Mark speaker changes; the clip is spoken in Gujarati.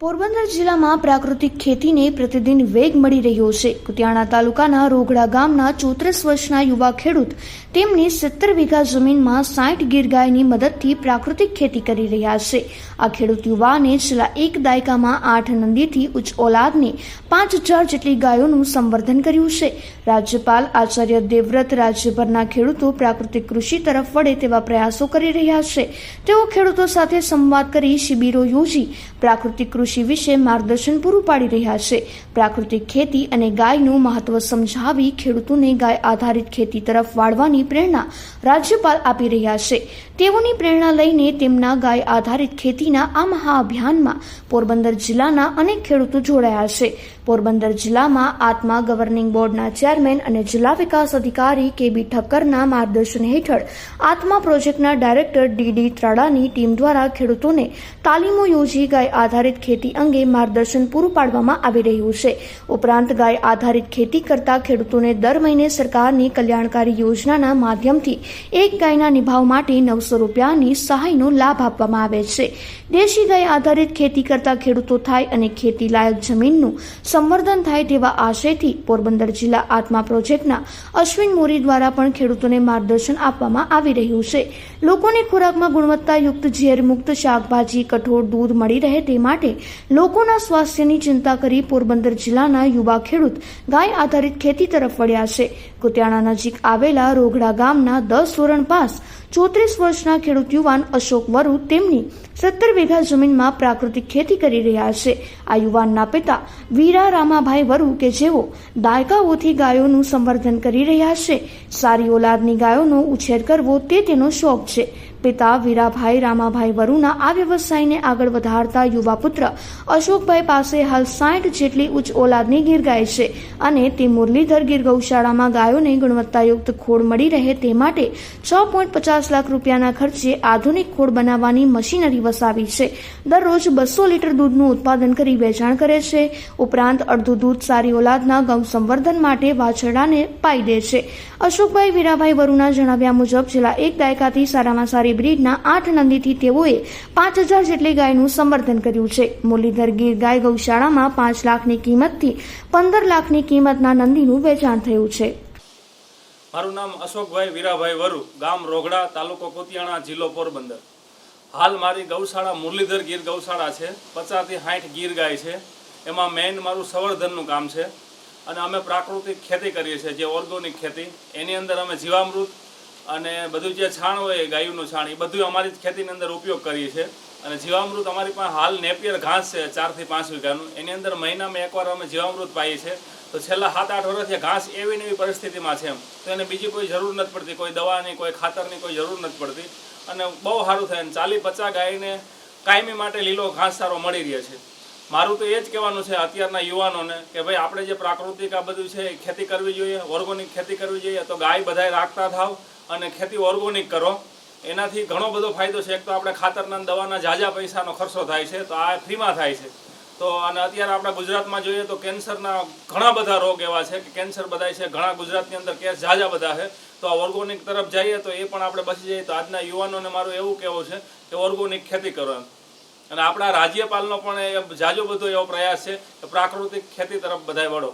Speaker 1: પોરબંદર જિલ્લામાં પ્રાકૃતિક ખેતીને પ્રતિદિન વેગ મળી રહ્યો છે. કુતિયાણા તાલુકાના રોઘડા ગામના ચોત્રીસ વર્ષના યુવા ખેડૂત તેમની સિત્તેર વીઘા જમીનમાં સાઠ ગીર ગાયની મદદથી પ્રાકૃતિક ખેતી કરી રહ્યા છે. આ ખેડૂત યુવાને છેલ્લા એક દાયકામાં આઠ નંદીથી ઉચ્ચ ઓલાદને પાંચ હજાર જેટલી ગાયોનું સંવર્ધન કર્યું છે. રાજ્યપાલ આચાર્ય દેવવ્રત રાજ્યભરના ખેડૂતો પ્રાકૃતિક કૃષિ તરફ વળે તેવા પ્રયાસો કરી રહ્યા છે. તેઓ ખેડૂતો સાથે સંવાદ કરી શિબિરો યોજી પ્રાકૃતિક કૃષિ વિશે માર્ગદર્શન પૂરું પાડી રહ્યા છે. પ્રાકૃતિક ખેતી અને ગાયનું મહત્વ સમજાવી ખેડૂતોને ગાય આધારિત ખેતી તરફ વાળવાની પ્રેરણા રાજ્યપાલ આપી રહ્યા છે. તેઓની પ્રેરણા લઈને તેમના ગાય આધારિત ખેતીના આ મહાઅભિયાનમાં પોરબંદર જિલ્લાના અનેક ખેડૂતો જોડાયા છે. પોરબંદર જિલ્લામાં આત્મા ગવર્નિંગ બોર્ડના ચેરમેન અને જિલ્લા વિકાસ અધિકારી કે બી ઠક્કરના માર્ગદર્શન હેઠળ આત્મા પ્રોજેક્ટના ડાયરેક્ટર ડી ડી ત્રાડાની ટીમ દ્વારા ખેડૂતોને તાલીમો યોજી ગાય આધારિત ખેતી અંગે માર્ગદર્શન પૂરું પાડવામાં આવી રહ્યું છે. ઉપરાંત ગાય આધારિત ખેતી કરતા ખેડૂતોને દર મહિને સરકારની કલ્યાણકારી યોજનાના માધ્યમથી એક ગાયના નિભાવ માટે નવસો રૂપિયાની સહાયનો લાભ આપવામાં આવે છે. દેશી ગાય આધારિત ખેતી કરતા ખેડૂતો થાય અને ખેતી લાયક જમીનનું સંવર્ધન થાય તેવા આશયથી પોરબંદર જિલ્લા આત્મા પ્રોજેક્ટના અશ્વિન મોરી દ્વારા પણ ખેડૂતોને માર્ગદર્શન આપવામાં આવી રહ્યું છે. લોકોને ખોરાકમાં ગુણવત્તાયુક્ત ઝેર મુક્ત શાકભાજી, કઠોળ, દૂધ મળી રહે તે માટે લોકોના સ્વાસ્થ્યની ચિંતા કરી પોરબંદર જિલ્લાના યુવા ખેડૂત ગાય આધારિત ખેતી તરફ વળ્યા છે. કુતિયાણા નજીક આવેલા રોગડા ગામના દસ ધોરણ પાસ ચોત્રીસ વર્ષના ખેડૂત યુવાન અશોક વરુ તેમની સત્તર વીઘા જમીનમાં પ્રાકૃતિક ખેતી કરી રહ્યા છે. આ યુવાનના પિતા વીરા રામાભાઈ વરુ કે જેઓ દાયકાઓથી ગાયોનું સંવર્ધન કરી રહ્યા છે. સારી ઓલાદની ગાયોનો ઉછેર કરવો તે તેનો શોખ છે. પિતા વીરાભાઈ, રામાભાઈ વરુના આ વ્યવસાયને આગળ વધારતા યુવા પુત્ર અશોકભાઈ પાસે હાલ સાઠ જેટલી ઉચ્ચ ઓલાદની ગીર ગાય છે અને તે મુરલીધર ગીર ગૌશાળામાં ગાયોને ગુણવત્તાયુક્ત ખોળ મળી રહે તે માટે છ પોઈન્ટ પચાસ લાખ રૂપિયાના ખર્ચે આધુનિક ખોળ બનાવવાની મશીનરી વસાવી છે. દરરોજ બસો લીટર દૂધનું ઉત્પાદન કરી વેચાણ કરે છે. ઉપરાંત અડધું દૂધ સારી ઓલાદના ગૌ સંવર્ધન માટે વાછરડાને પાઈ દે છે. અશોકભાઈ, વીરાભાઈ વરુના જણાવ્યા મુજબ, છેલ્લા એક દાયકાથી સારામાં સારી બ્રીડના આઠ નંદીથી તેઓએ પાંચ હજાર જેટલી ગાયનું સંવર્ધન કર્યું છે. મુરલીધર ગીર ગાય ગૌશાળામાં પાંચ લાખની કિંમતથી પંદર લાખની કિંમતના નંદીનું વેચાણ થયું છે.
Speaker 2: મારું નામ અશોકભાઈ વીરાભાઈ વરુ, ગામ રોગડા, તાલુકો કોતિયાણા, જિલ્લો પોરબંદર. હાલ મારી ગૌશાળા મુરલીધર ગીર ગૌશાળા છે. પચાસથી સાઠ ગીર ગાય છે. એમાં મેઇન મારું સંવર્ધનનું કામ છે. અને અમે પ્રાકૃતિક ખેતી કરીએ છીએ, જે ઓર્ગોનિક ખેતી. એની અંદર અમે જીવામૃત અને બધું જે છાણ હોય ગાયનું છાણ, એ બધું અમારી ખેતીની અંદર ઉપયોગ કરીએ છીએ. અને જીવામૃત અમારી પાસે હાલ નેપિયર ઘાસ છે, ચારથી પાંચ વીઘાનું. એની અંદર મહિનામાં એકવાર અમે જીવામૃત પાઈએ છીએ. તો છેલ્લા સાત આઠ વર્ષથી ઘાસ એવી ને એવી પરિસ્થિતિમાં છે એમ. તો એને બીજી કોઈ જરૂર નથી પડતી. કોઈ દવાની, કોઈ ખાતરની કોઈ જરૂર નથી પડતી. અને બહુ સારું થાય. અને ચાલી પચાસ ગાયને કાયમી માટે લીલો ઘાસ સારો મળી રહે છે. મારું તો એ જ કહેવાનું છે અત્યારના યુવાનોને કે ભાઈ, આપણે જે પ્રાકૃતિક આ બધું છે ખેતી કરવી જોઈએ, ઓર્ગોનિક ખેતી કરવી જોઈએ, તો ગાય બધાય રાખતા થાવ અને ખેતી ઓર્ગોનિક કરો. એનાથી ઘણો બધો ફાયદો છે. એક તો આપણે ખાતરના દવાના ઝાઝા પૈસાનો ખર્ચો થાય છે, તો આ ફ્રીમાં થાય છે. તો અને અત્યારે આપણા ગુજરાતમાં જોઈએ તો કેન્સરના ઘણા બધા રોગ એવા છે કે કેન્સર બધાય છે. ઘણા ગુજરાતની અંદર કેસ ઝાઝા બધા છે. તો આ ઓર્ગોનિક તરફ જઈએ તો એ પણ આપણે બચી જઈએ. તો આજના યુવાનોને મારું એવું કહેવું છે કે ઓર્ગોનિક ખેતી કરો અને આપણા રાજ્યપાલનો પણ એ જાજો બધો એવો પ્રયાસ છે કે પ્રાકૃતિક ખેતી તરફ બધાય વળો.